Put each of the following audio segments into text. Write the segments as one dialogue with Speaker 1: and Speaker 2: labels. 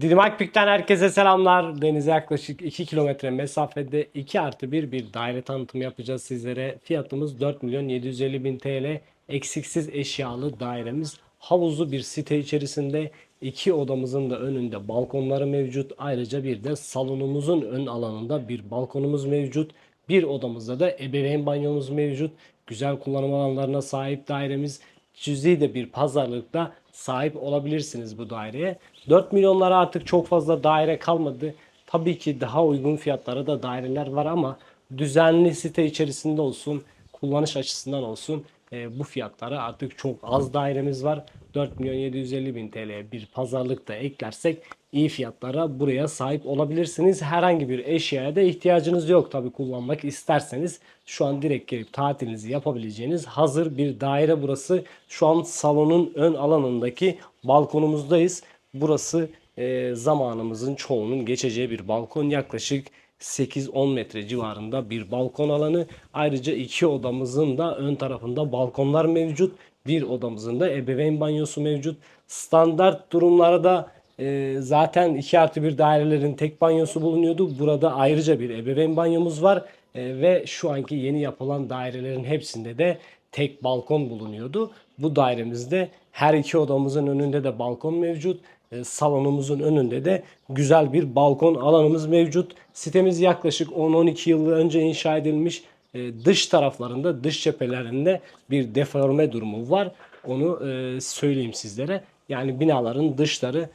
Speaker 1: Didim Akbük'ten herkese selamlar. Denize yaklaşık 2 kilometre mesafede 2 artı 1 bir daire tanıtımı yapacağız sizlere. Fiyatımız 4 milyon 750 bin TL. Eksiksiz eşyalı dairemiz. Havuzlu bir site içerisinde iki odamızın da önünde balkonları mevcut. Ayrıca bir de salonumuzun ön alanında bir balkonumuz mevcut. Bir odamızda da ebeveyn banyomuz mevcut. Güzel kullanım alanlarına sahip dairemiz. Cüzi de bir pazarlıkta sahip olabilirsiniz bu daireye. 4 milyonlara artık çok fazla daire kalmadı. Tabii ki daha uygun fiyatlara da daireler var ama düzenli site içerisinde olsun, kullanış açısından olsun e, bu fiyatlara artık çok az dairemiz var. 4 milyon 750 bin TL bir pazarlıkta eklersek iyi fiyatlara buraya sahip olabilirsiniz. Herhangi bir eşyaya da ihtiyacınız yok tabi kullanmak isterseniz. Şu an direkt gelip tatilinizi yapabileceğiniz hazır bir daire burası. Şu an salonun ön alanındaki balkonumuzdayız. Burası e, zamanımızın çoğunun geçeceği bir balkon. Yaklaşık 8-10 metre civarında bir balkon alanı. Ayrıca iki odamızın da ön tarafında balkonlar mevcut. Bir odamızın da ebeveyn banyosu mevcut. Standart durumlarda e, zaten 2 artı 1 dairelerin tek banyosu bulunuyordu. Burada ayrıca bir ebeveyn banyomuz var. E, ve şu anki yeni yapılan dairelerin hepsinde de tek balkon bulunuyordu. Bu dairemizde her iki odamızın önünde de balkon mevcut. E, salonumuzun önünde de güzel bir balkon alanımız mevcut. Sitemiz yaklaşık 10-12 yıl önce inşa edilmiş. E, dış taraflarında, dış cephelerinde bir deforme durumu var. Onu e, söyleyeyim sizlere. Yani binaların dışları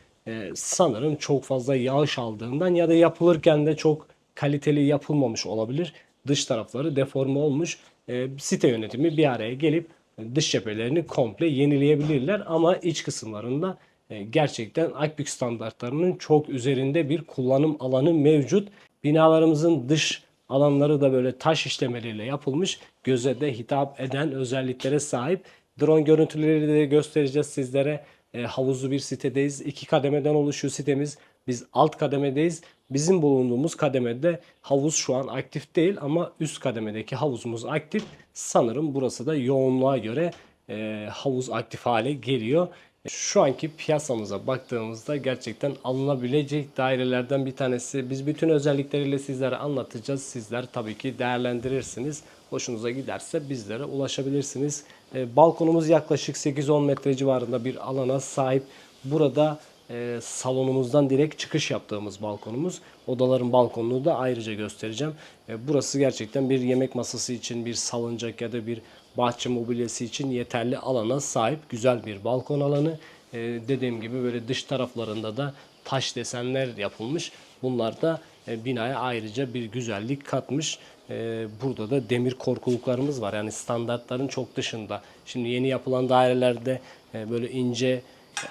Speaker 1: sanırım çok fazla yağış aldığından ya da yapılırken de çok kaliteli yapılmamış olabilir. Dış tarafları deforme olmuş. Site yönetimi bir araya gelip dış cephelerini komple yenileyebilirler ama iç kısımlarında gerçekten Akbük standartlarının çok üzerinde bir kullanım alanı mevcut. Binalarımızın dış alanları da böyle taş işlemeleriyle yapılmış. Göze de hitap eden özelliklere sahip. Drone görüntüleri de göstereceğiz sizlere. E, havuzlu bir sitedeyiz. İki kademeden oluşuyor sitemiz. Biz alt kademedeyiz. Bizim bulunduğumuz kademede havuz şu an aktif değil ama üst kademedeki havuzumuz aktif. Sanırım burası da yoğunluğa göre e, havuz aktif hale geliyor. Şu anki piyasamıza baktığımızda gerçekten alınabilecek dairelerden bir tanesi. Biz bütün özellikleriyle sizlere anlatacağız. Sizler tabii ki değerlendirirsiniz. Hoşunuza giderse bizlere ulaşabilirsiniz. E, balkonumuz yaklaşık 8-10 metre civarında bir alana sahip. Burada e, salonumuzdan direkt çıkış yaptığımız balkonumuz. Odaların balkonunu da ayrıca göstereceğim. E, burası gerçekten bir yemek masası için, bir salıncak ya da bir bahçe mobilyası için yeterli alana sahip güzel bir balkon alanı. E, dediğim gibi böyle dış taraflarında da taş desenler yapılmış. Bunlar da e, binaya ayrıca bir güzellik katmış. E, burada da demir korkuluklarımız var. Yani standartların çok dışında. Şimdi yeni yapılan dairelerde e, böyle ince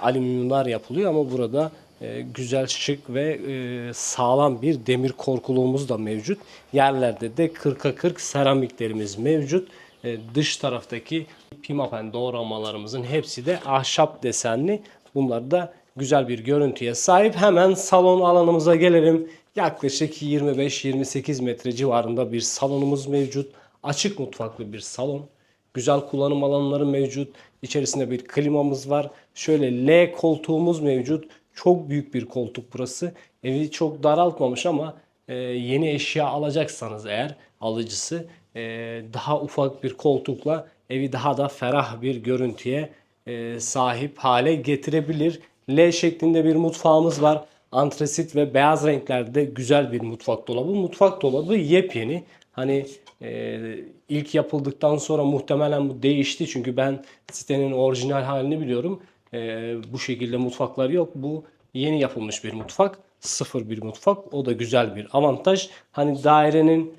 Speaker 1: alüminyumlar yapılıyor ama burada e, güzel şık ve e, sağlam bir demir korkuluğumuz da mevcut. Yerlerde de 40'a 40 seramiklerimiz mevcut. E, dış taraftaki pimapen doğramalarımızın hepsi de ahşap desenli. Bunlar da güzel bir görüntüye sahip. Hemen salon alanımıza gelelim. Yaklaşık 25-28 metre civarında bir salonumuz mevcut. Açık mutfaklı bir salon. Güzel kullanım alanları mevcut. İçerisinde bir klimamız var. Şöyle L koltuğumuz mevcut. Çok büyük bir koltuk burası. Evi çok daraltmamış ama e, yeni eşya alacaksanız eğer alıcısı daha ufak bir koltukla evi daha da ferah bir görüntüye e, sahip hale getirebilir. L şeklinde bir mutfağımız var. Antresit ve beyaz renklerde güzel bir mutfak dolabı. Mutfak dolabı yepyeni. Hani e, ilk yapıldıktan sonra muhtemelen bu değişti. Çünkü ben sitenin orijinal halini biliyorum. E, bu şekilde mutfaklar yok. Bu yeni yapılmış bir mutfak. Sıfır bir mutfak. O da güzel bir avantaj. Hani dairenin e,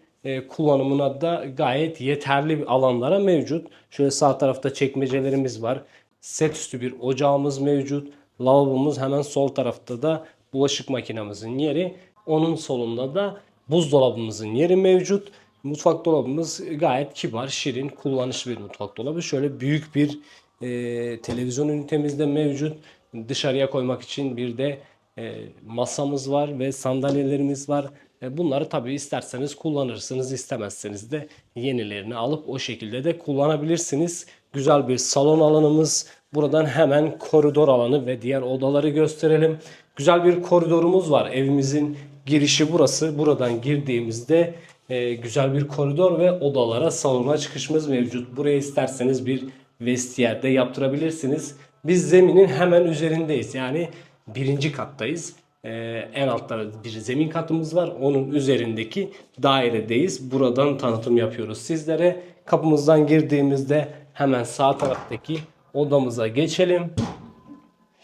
Speaker 1: kullanımına da gayet yeterli alanlara mevcut. Şöyle sağ tarafta çekmecelerimiz var. Set üstü bir ocağımız mevcut. Lavabomuz hemen sol tarafta da bulaşık makinemizin yeri. Onun solunda da buzdolabımızın yeri mevcut. Mutfak dolabımız gayet kibar, şirin, kullanışlı bir mutfak dolabı. Şöyle büyük bir e, televizyon ünitemiz de mevcut. Dışarıya koymak için bir de e, masamız var ve sandalyelerimiz var. E, bunları tabii isterseniz kullanırsınız, istemezseniz de yenilerini alıp o şekilde de kullanabilirsiniz. Güzel bir salon alanımız. Buradan hemen koridor alanı ve diğer odaları gösterelim. Güzel bir koridorumuz var. Evimizin girişi burası. Buradan girdiğimizde e, güzel bir koridor ve odalara salona çıkışımız mevcut. Buraya isterseniz bir vestiyerde yaptırabilirsiniz. Biz zeminin hemen üzerindeyiz. Yani birinci kattayız. E, en altta bir zemin katımız var. Onun üzerindeki dairedeyiz. Buradan tanıtım yapıyoruz sizlere. Kapımızdan girdiğimizde hemen sağ taraftaki odamıza geçelim.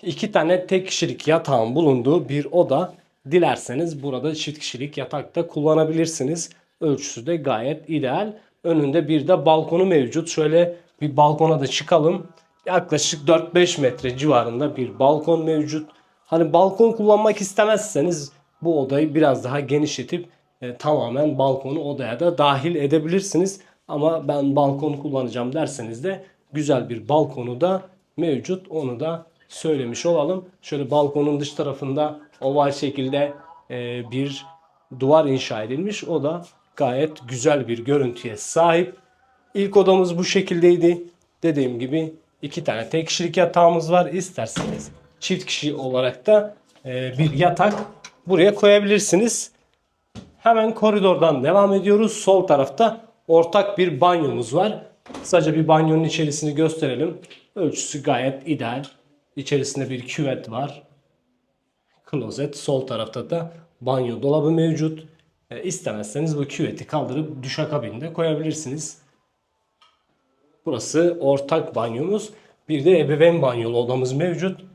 Speaker 1: İki tane tek kişilik yatağın bulunduğu bir oda. Dilerseniz burada çift kişilik yatakta kullanabilirsiniz. Ölçüsü de gayet ideal. Önünde bir de balkonu mevcut. Şöyle bir balkona da çıkalım. Yaklaşık 4-5 metre civarında bir balkon mevcut. Hani balkon kullanmak istemezseniz bu odayı biraz daha genişletip e, tamamen balkonu odaya da dahil edebilirsiniz. Ama ben balkon kullanacağım derseniz de güzel bir balkonu da mevcut. Onu da söylemiş olalım. Şöyle balkonun dış tarafında oval şekilde e, bir duvar inşa edilmiş. O da gayet güzel bir görüntüye sahip. İlk odamız bu şekildeydi. Dediğim gibi iki tane tek kişilik yatağımız var. İsterseniz çift kişi olarak da e, bir yatak buraya koyabilirsiniz. Hemen koridordan devam ediyoruz. Sol tarafta ortak bir banyomuz var. Sadece bir banyonun içerisini gösterelim. Ölçüsü gayet ideal. İçerisinde bir küvet var. Klozet. Sol tarafta da banyo dolabı mevcut. E, istemezseniz bu küveti kaldırıp duşakabinde koyabilirsiniz. Burası ortak banyomuz. Bir de ebeveyn banyolu odamız mevcut.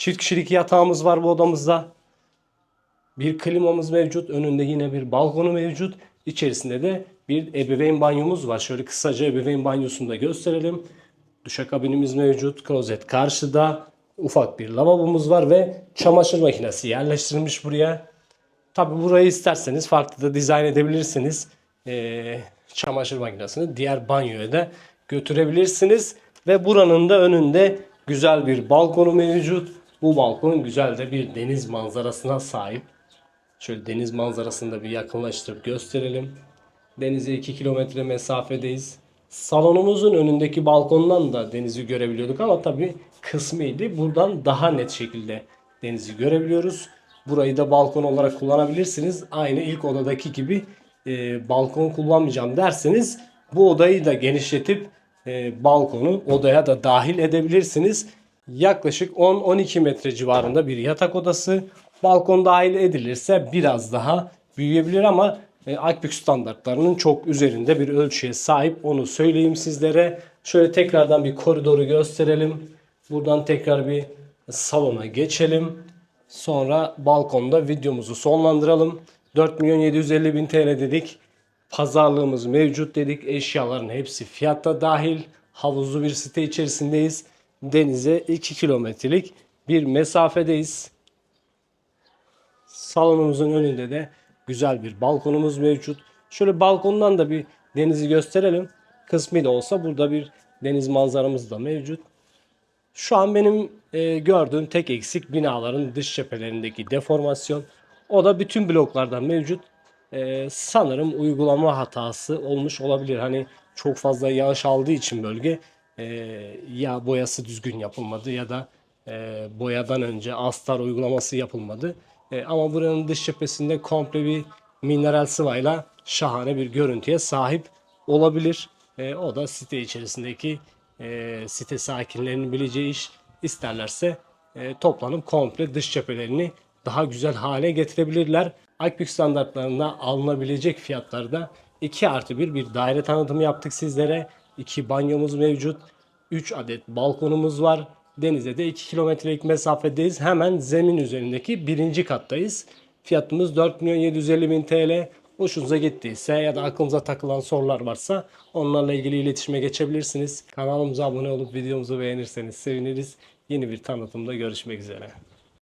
Speaker 1: Çift kişilik yatağımız var bu odamızda. Bir klimamız mevcut. Önünde yine bir balkonu mevcut. İçerisinde de bir ebeveyn banyomuz var. Şöyle kısaca ebeveyn banyosunu da gösterelim. Duşakabinimiz mevcut. Klozet karşıda. Ufak bir lavabomuz var ve çamaşır makinesi yerleştirilmiş buraya. Tabi burayı isterseniz farklı da dizayn edebilirsiniz. Ee, çamaşır makinesini diğer banyoya da götürebilirsiniz. Ve buranın da önünde güzel bir balkonu mevcut. Bu balkon güzel de bir deniz manzarasına sahip. Şöyle deniz manzarasını da bir yakınlaştırıp gösterelim. Denize 2 kilometre mesafedeyiz. Salonumuzun önündeki balkondan da denizi görebiliyorduk ama tabii kısmıydı. Buradan daha net şekilde denizi görebiliyoruz. Burayı da balkon olarak kullanabilirsiniz. Aynı ilk odadaki gibi e, balkon kullanmayacağım derseniz bu odayı da genişletip e, balkonu odaya da dahil edebilirsiniz. Yaklaşık 10-12 metre civarında bir yatak odası. Balkon dahil edilirse biraz daha büyüyebilir ama e, Akbük standartlarının çok üzerinde bir ölçüye sahip onu söyleyeyim sizlere. Şöyle tekrardan bir koridoru gösterelim. Buradan tekrar bir salona geçelim. Sonra balkonda videomuzu sonlandıralım. 4 milyon 750 bin TL dedik. Pazarlığımız mevcut dedik. Eşyaların hepsi fiyatta dahil. Havuzlu bir site içerisindeyiz. Denize 2 kilometrelik bir mesafedeyiz. Salonumuzun önünde de güzel bir balkonumuz mevcut. Şöyle balkondan da bir denizi gösterelim. Kısmi de olsa burada bir deniz manzaramız da mevcut. Şu an benim e, gördüğüm tek eksik binaların dış cephelerindeki deformasyon. O da bütün bloklardan mevcut. E, sanırım uygulama hatası olmuş olabilir. Hani çok fazla yağış aldığı için bölge e, ya boyası düzgün yapılmadı ya da e, boyadan önce astar uygulaması yapılmadı. E, ama buranın dış cephesinde komple bir mineral sıvayla şahane bir görüntüye sahip olabilir. E, o da site içerisindeki e, site sakinlerinin bileceği iş isterlerse e, toplanıp komple dış cephelerini daha güzel hale getirebilirler. Akbük standartlarında alınabilecek fiyatlarda 2 artı 1 bir daire tanıtımı yaptık sizlere. 2 banyomuz mevcut. 3 adet balkonumuz var. Denize de 2 kilometrelik mesafedeyiz. Hemen zemin üzerindeki birinci kattayız. Fiyatımız 4 milyon 750 bin TL. Hoşunuza gittiyse ya da aklınıza takılan sorular varsa onlarla ilgili iletişime geçebilirsiniz. Kanalımıza abone olup videomuzu beğenirseniz seviniriz. Yeni bir tanıtımda görüşmek üzere.